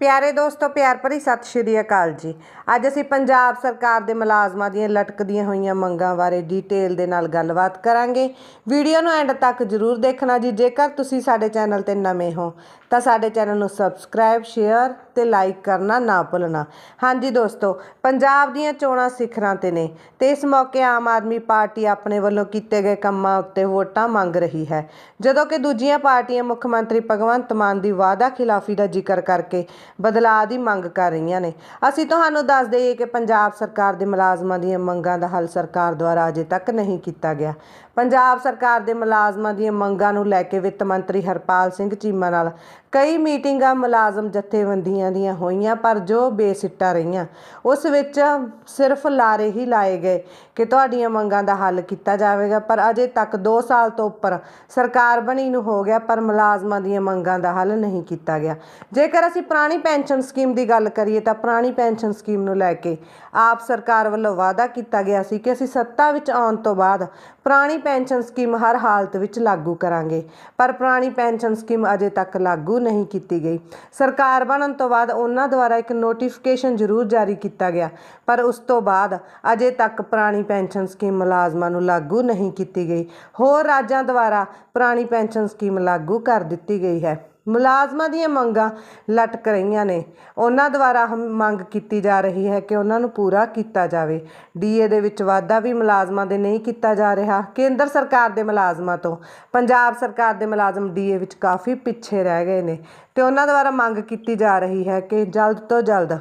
ਪਿਆਰੇ ਦੋਸਤੋ, ਪਿਆਰ ਭਰੀ ਸਤਿ ਸ਼੍ਰੀ ਅਕਾਲ ਜੀ। ਅੱਜ ਅਸੀਂ ਪੰਜਾਬ ਸਰਕਾਰ ਦੇ ਮੁਲਾਜ਼ਮਾਂ ਦੀਆਂ ਲਟਕਦੀਆਂ ਹੋਈਆਂ ਮੰਗਾਂ ਬਾਰੇ ਡਿਟੇਲ ਦੇ ਨਾਲ ਗੱਲਬਾਤ ਕਰਾਂਗੇ। ਵੀਡੀਓ ਨੂੰ ਐਂਡ ਤੱਕ ਜਰੂਰ ਦੇਖਣਾ ਜੀ। ਜੇਕਰ ਤੁਸੀਂ ਸਾਡੇ ਚੈਨਲ ਤੇ ਨਵੇਂ ਹੋ, ਤਾਂ ਸਾਡੇ ਚੈਨਲ ਨੂੰ ਸਬਸਕ੍ਰਾਈਬ ਸ਼ੇਅਰ ਤੇ ਲਾਈਕ ਕਰਨਾ ਨਾ ਭੁੱਲਣਾ। ਹਾਂਜੀ ਦੋਸਤੋ, ਪੰਜਾਬ ਦੀਆਂ ਚੋਣਾਂ ਸਿਖਰਾਂ ਤੇ ਨੇ ਤੇ ਇਸ ਮੌਕੇ ਆਮ ਆਦਮੀ ਪਾਰਟੀ ਆਪਣੇ ਵੱਲੋਂ ਕੀਤੇ ਗਏ ਕੰਮਾਂ ਉੱਤੇ ਵੋਟਾਂ ਮੰਗ ਰਹੀ ਹੈ। ਜਦੋਂ ਕਿ ਦੂਜੀਆਂ ਪਾਰਟੀਆਂ ਮੁੱਖ ਮੰਤਰੀ ਭਗਵੰਤ ਮਾਨ ਦੀ ਵਾਅਦਾ ਖਿਲਾਫੀ ਦਾ ਜ਼ਿਕਰ ਕਰਕੇ ਬਦਲਾਅ ਦੀ ਮੰਗ ਕਰ ਰਹੀਆਂ ਨੇ। ਅਸੀਂ ਤੁਹਾਨੂੰ ਦੱਸ ਦਈਏ ਕਿ ਪੰਜਾਬ ਸਰਕਾਰ ਦੇ ਮੁਲਾਜ਼ਮਾਂ ਦੀਆਂ ਮੰਗਾਂ ਦਾ ਹੱਲ ਸਰਕਾਰ ਦੁਆਰਾ ਅਜੇ ਤੱਕ ਨਹੀਂ ਕੀਤਾ ਗਿਆ। ਪੰਜਾਬ ਸਰਕਾਰ ਦੇ ਮੁਲਾਜ਼ਮਾਂ ਦੀਆਂ ਮੰਗਾਂ ਨੂੰ ਲੈ ਕੇ ਵਿੱਤ ਮੰਤਰੀ ਹਰਪਾਲ ਸਿੰਘ ਚੀਮਾ ਨਾਲ ਕਈ ਮੀਟਿੰਗਾਂ ਮੁਲਾਜ਼ਮ ਜਥੇਬੰਦੀਆਂ ਦੀਆਂ ਹੋਈਆਂ, ਪਰ ਜੋ ਬੇਸਿੱਟਾ ਰਹੀਆਂ, ਉਸ ਵਿੱਚ ਸਿਰਫ ਲਾਰੇ ਹੀ ਲਾਏ ਗਏ ਕਿ ਤੁਹਾਡੀਆਂ ਮੰਗਾਂ ਦਾ ਹੱਲ ਕੀਤਾ ਜਾਵੇਗਾ। ਪਰ ਅਜੇ ਤੱਕ 2 ਸਾਲ ਤੋਂ ਉੱਪਰ ਸਰਕਾਰ ਬਣੀ ਨੂੰ ਹੋ ਗਿਆ, ਪਰ ਮੁਲਾਜ਼ਮਾਂ ਦੀਆਂ ਮੰਗਾਂ ਦਾ ਹੱਲ ਨਹੀਂ ਕੀਤਾ ਗਿਆ। ਜੇਕਰ ਅਸੀਂ ਪੁਰਾਣੀ ਪੈਨਸ਼ਨ ਸਕੀਮ ਦੀ ਗੱਲ ਕਰੀਏ, ਤਾਂ ਪੁਰਾਣੀ ਪੈਨਸ਼ਨ ਸਕੀਮ ਨੂੰ ਲੈ ਕੇ ਆਪ ਸਰਕਾਰ ਵੱਲੋਂ ਵਾਅਦਾ ਕੀਤਾ ਗਿਆ ਸੀ ਕਿ ਅਸੀਂ ਸੱਤਾ ਵਿੱਚ ਆਉਣ ਤੋਂ ਬਾਅਦ ਪੁਰਾਣੀ ਪੈਨਸ਼ਨ ਸਕੀਮ ਹਰ ਹਾਲਤ ਵਿੱਚ ਲਾਗੂ ਕਰਾਂਗੇ। ਪਰ ਪੁਰਾਣੀ ਪੈਨਸ਼ਨ ਸਕੀਮ ਅਜੇ ਤੱਕ ਲਾਗੂ ਨਹੀਂ ਕੀਤੀ ਗਈ। ਸਰਕਾਰ ਬਣਨ ਤੋਂ ਬਾਅਦ ਉਹਨਾਂ ਦੁਆਰਾ ਇੱਕ ਨੋਟੀਫਿਕੇਸ਼ਨ ਜ਼ਰੂਰ ਜਾਰੀ ਕੀਤਾ ਗਿਆ। ਪਰ ਉਸ ਤੋਂ ਬਾਅਦ ਅਜੇ ਤੱਕ ਪੁਰਾਣੀ ਪੈਨਸ਼ਨ ਸਕੀਮ ਮੁਲਾਜ਼ਮਾਂ ਨੂੰ ਲਾਗੂ ਨਹੀਂ ਕੀਤੀ ਗਈ। ਹੋਰ ਰਾਜਾਂ ਦੁਆਰਾ ਪੁਰਾਣੀ ਪੈਨਸ਼ਨ ਸਕੀਮ ਲਾਗੂ ਕਰ ਦਿੱਤੀ ਗਈ ਹੈ। ਮੁਲਾਜ਼ਮਾਂ ਦੀਆਂ ਮੰਗਾਂ ਲਟਕ ਰਹੀਆਂ ਨੇ। ਉਹਨਾਂ ਦੁਆਰਾ ਹਮ- ਮੰਗ ਕੀਤੀ ਜਾ ਰਹੀ ਹੈ ਕਿ ਉਹਨਾਂ ਨੂੰ ਪੂਰਾ ਕੀਤਾ ਜਾਵੇ। ਡੀਏ ਦੇ ਵਿੱਚ ਵਾਧਾ ਵੀ ਮੁਲਾਜ਼ਮਾਂ ਦੇ ਨਹੀਂ ਕੀਤਾ ਜਾ ਰਿਹਾ। ਕੇਂਦਰ ਸਰਕਾਰ ਦੇ ਮੁਲਾਜ਼ਮਾਂ ਤੋਂ। ਪੰਜਾਬ ਸਰਕਾਰ ਦੇ ਮੁਲਾਜ਼ਮ ਡੀਏ ਵਿੱਚ ਕਾਫੀ ਪਿੱਛੇ ਰਹਿ ਗਏ ਨੇ। ਤੇ ਉਹਨਾਂ ਦੁਆਰਾ ਮੰਗ ਕੀਤੀ ਜਾ ਰਹੀ ਹੈ ਕਿ ਜਲਦ ਤੋਂ ਜਲਦ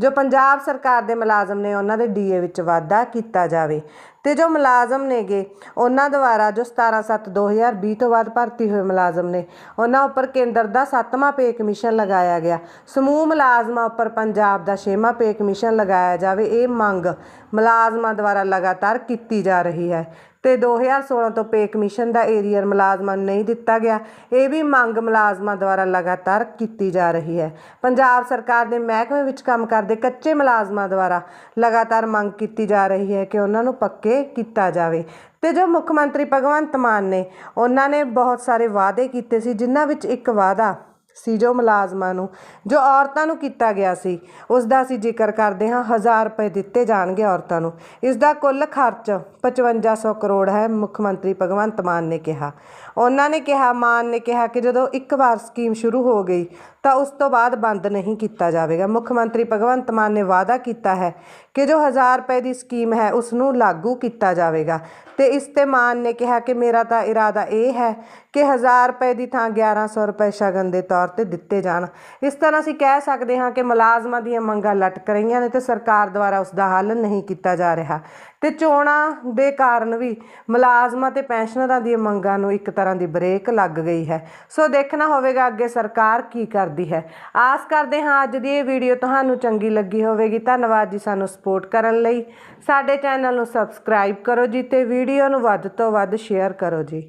ਜੋ ਪੰਜਾਬ ਸਰਕਾਰ ਦੇ ਮੁਲਾਜ਼ਮ ਨੇ ਉਹਨਾਂ ਦੇ ਡੀਏ ਵਿੱਚ ਵਾਧਾ ਕੀਤਾ ਜਾਵੇ। ਤੇ ਜੋ ਮੁਲਾਜ਼ਮ ਨੇਗੇ, ਉਹਨਾਂ ਦੁਆਰਾ ਜੋ 17/7/2020 ਤੋਂ ਬਾਅਦ ਭਰਤੀ ਹੋਏ ਮੁਲਾਜ਼ਮ ਨੇ, ਉਹਨਾਂ ਉੱਪਰ ਕੇਂਦਰ ਦਾ 7ਵਾਂ ਪੇ ਕਮਿਸ਼ਨ ਲਗਾਇਆ ਗਿਆ। ਸਮੂਹ ਮੁਲਾਜ਼ਮਾਂ ਉੱਪਰ ਪੰਜਾਬ ਦਾ 6ਵਾਂ ਪੇ ਕਮਿਸ਼ਨ ਲਗਾਇਆ ਜਾਵੇ, ਇਹ ਮੰਗ ਮੁਲਾਜ਼ਮਾਂ ਦੁਆਰਾ ਲਗਾਤਾਰ ਕੀਤੀ ਜਾ ਰਹੀ ਹੈ। ਤੇ 2016 ਤੋਂ ਪੇ ਕਮਿਸ਼ਨ ਦਾ ਏਰੀਅਰ ਮੁਲਾਜ਼ਮਾਂ ਨੂੰ ਨਹੀਂ ਦਿੱਤਾ ਗਿਆ, ਇਹ ਵੀ ਮੰਗ ਮੁਲਾਜ਼ਮਾਂ ਦੁਆਰਾ ਲਗਾਤਾਰ ਕੀਤੀ ਜਾ ਰਹੀ ਹੈ। ਪੰਜਾਬ ਸਰਕਾਰ ਦੇ ਮਹਿਕਮੇ ਵਿੱਚ ਕੰਮ ਕਰ ਕਰਦੇ ਕੱਚੇ ਮੁਲਾਜ਼ਮਾਂ ਦੁਆਰਾ ਲਗਾਤਾਰ ਮੰਗ ਕੀਤੀ ਜਾ ਰਹੀ ਹੈ ਕਿ ਉਹਨਾਂ ਨੂੰ ਪੱਕੇ ਕੀਤਾ ਜਾਵੇ। ਤੇ ਜੋ ਮੁੱਖ ਮੰਤਰੀ ਭਗਵੰਤ ਮਾਨ ਨੇ, ਉਹਨਾਂ ਨੇ ਬਹੁਤ ਸਾਰੇ ਵਾਅਦੇ ਕੀਤੇ ਸੀ, ਜਿਨ੍ਹਾਂ ਵਿੱਚ ਇੱਕ ਵਾਅਦਾ ਸੀ ਜੋ ਮੁਲਾਜ਼ਮਾਂ ਨੂੰ, ਜੋ ਔਰਤਾਂ ਨੂੰ ਕੀਤਾ ਗਿਆ ਸੀ ਉਸ ਦਾ ਅਸੀਂ ਜ਼ਿਕਰ ਕਰਦੇ ਹਾਂ 1000 ਰੁਪਏ ਦਿੱਤੇ ਜਾਣਗੇ ਔਰਤਾਂ ਨੂੰ। ਇਸ ਦਾ ਕੁੱਲ ਖਰਚ 5500 ਕਰੋੜ ਹੈ, ਮੁੱਖ ਮੰਤਰੀ ਭਗਵੰਤ ਮਾਨ ਨੇ ਕਿਹਾ। ਉਹਨਾਂ ਨੇ ਕਿਹਾ, ਮਾਨ ਨੇ ਕਿਹਾ ਕਿ ਜਦੋਂ ਇੱਕ ਵਾਰ ਸਕੀਮ ਸ਼ੁਰੂ ਹੋ ਗਈ ਤਾਂ ਉਸ ਤੋਂ ਬਾਅਦ ਬੰਦ ਨਹੀਂ ਕੀਤਾ ਜਾਵੇਗਾ। ਮੁੱਖ ਮੰਤਰੀ ਭਗਵੰਤ ਮਾਨ ਨੇ ਵਾਅਦਾ ਕੀਤਾ ਹੈ ਕਿ ਜੋ 1000 ਰੁਪਏ ਦੀ ਸਕੀਮ ਹੈ, ਉਸ ਨੂੰ ਲਾਗੂ ਕੀਤਾ ਜਾਵੇਗਾ। ਤੇ ਇਸ ਤੇ ਮਾਨ ਨੇ ਕਿਹਾ ਕਿ ਮੇਰਾ ਤਾਂ ਇਰਾਦਾ ਇਹ ਹੈ ਕਿ 1000 ਰੁਪਏ ਦੀ ਥਾਂ 1100 ਰੁਪਏ ਸ਼ਗਨ ਦੇ ਤੌਰ ਤੇ ਦਿੱਤੇ ਜਾਣ। ਇਸ ਤਰ੍ਹਾਂ ਅਸੀਂ ਕਹਿ ਸਕਦੇ ਹਾਂ ਕਿ ਮੁਲਾਜ਼ਮਾਂ ਦੀਆਂ ਮੰਗਾਂ ਲਟਕ ਰਹੀਆਂ ਨੇ ਤੇ ਸਰਕਾਰ ਦੁਆਰਾ ਉਸ ਦਾ ਹੱਲ ਨਹੀਂ ਕੀਤਾ ਜਾ ਰਿਹਾ। ਤੇ ਚੋਣਾਂ ਦੇ ਕਾਰਨ ਵੀ ਮੁਲਾਜ਼ਮਾਂ ਤੇ ਪੈਨਸ਼ਨਰਾਂ ਦੀਆਂ ਮੰਗਾਂ ਨੂੰ ਇੱਕ ਤਰ੍ਹਾਂ ਦੀ ਬ੍ਰੇਕ ਲੱਗ ਗਈ ਹੈ। ਸੋ ਦੇਖਣਾ ਹੋਵੇਗਾ ਅੱਗੇ ਸਰਕਾਰ ਕੀ ਕਰਦੀ ਹੈ। ਆਸ ਕਰਦੇ ਹਾਂ ਅੱਜ ਦੀ ਇਹ ਵੀਡੀਓ ਤੁਹਾਨੂੰ ਚੰਗੀ ਲੱਗੀ ਹੋਵੇਗੀ। ਧੰਨਵਾਦ ਜੀ ਸਾਨੂੰ ਸਪੋਰਟ ਕਰਨ ਲਈ। ਸਾਡੇ ਚੈਨਲ ਨੂੰ ਸਬਸਕ੍ਰਾਈਬ ਕਰੋ ਜੀ ਤੇ ਵੀਡੀਓ ਨੂੰ ਵੱਧ ਤੋਂ ਵੱਧ ਸ਼ੇਅਰ ਕਰੋ ਜੀ।